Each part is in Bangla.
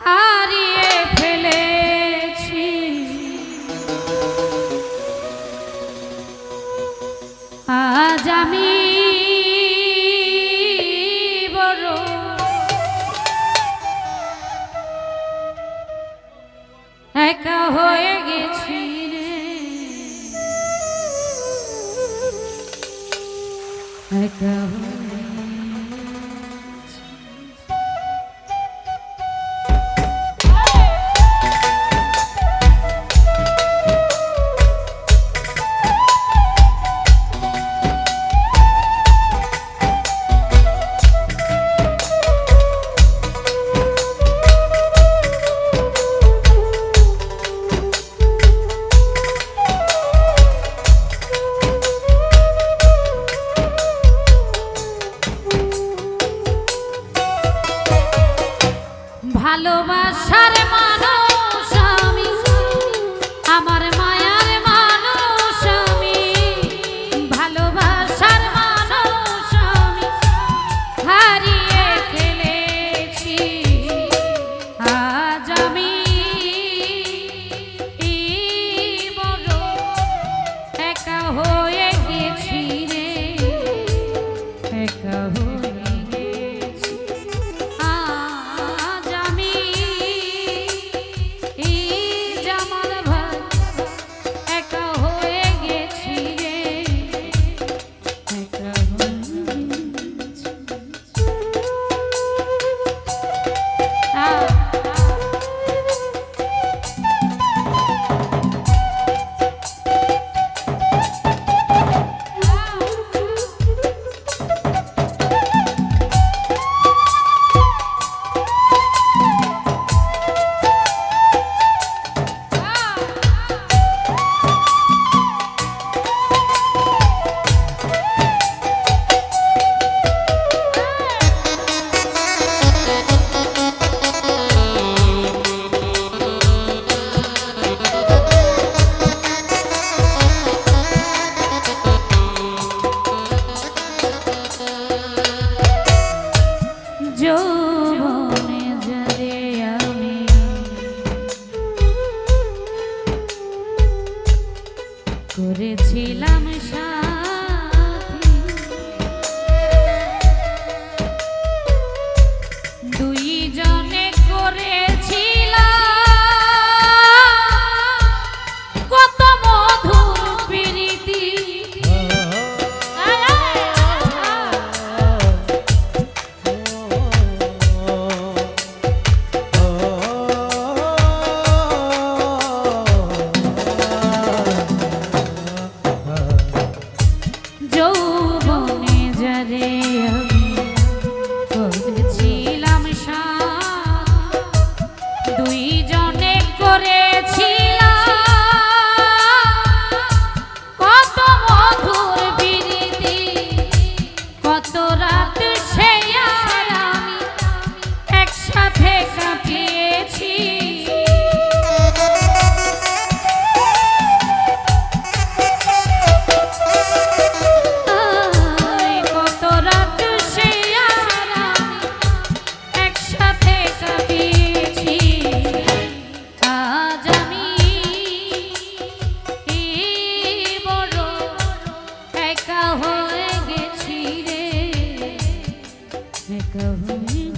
হারিয়ে বড় একা হয়ে গেছি রে। ভালোবাসার মানুষ আমি। আমার মায়ার মানুষ আমি। ভালোবাসার মানুষ আমি। হারিয়ে ফেলেছি। আজ আমি করেছিলাম সাথী হয়ে গেছি রে। একা হয়ে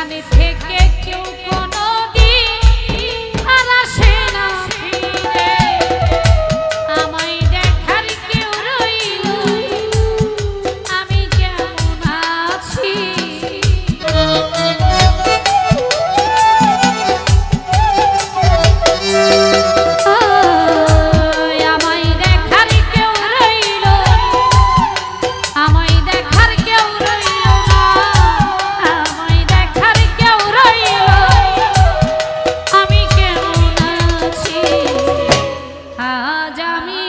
সেখানে থেকে কেউ কোনো আজ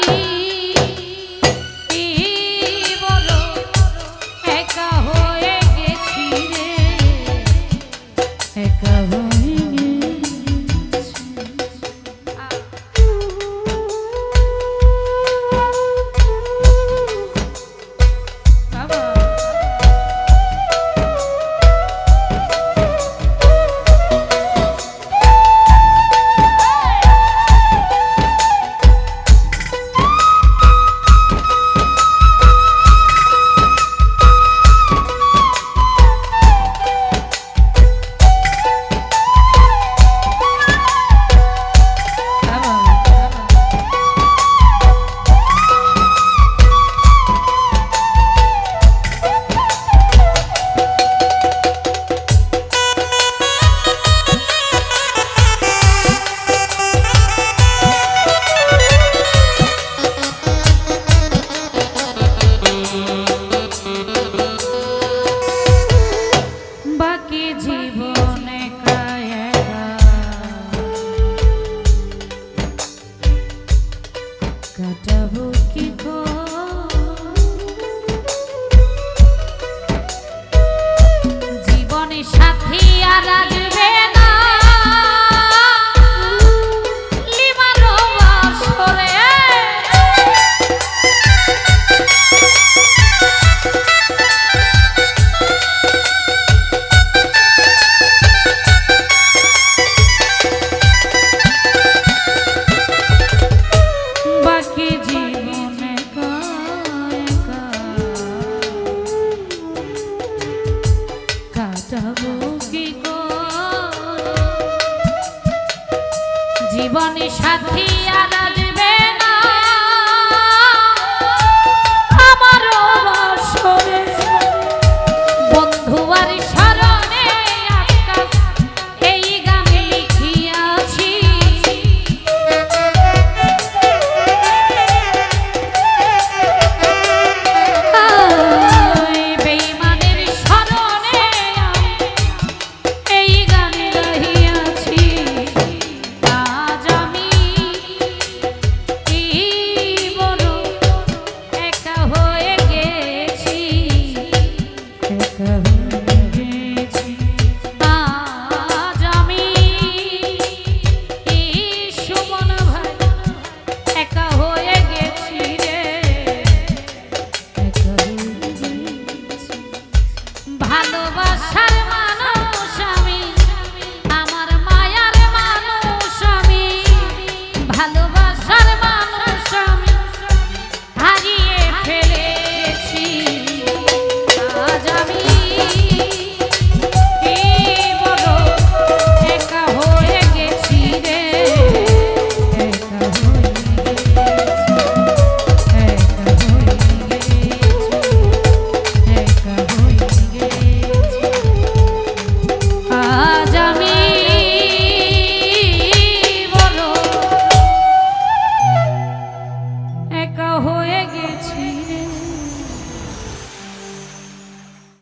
সাথী আর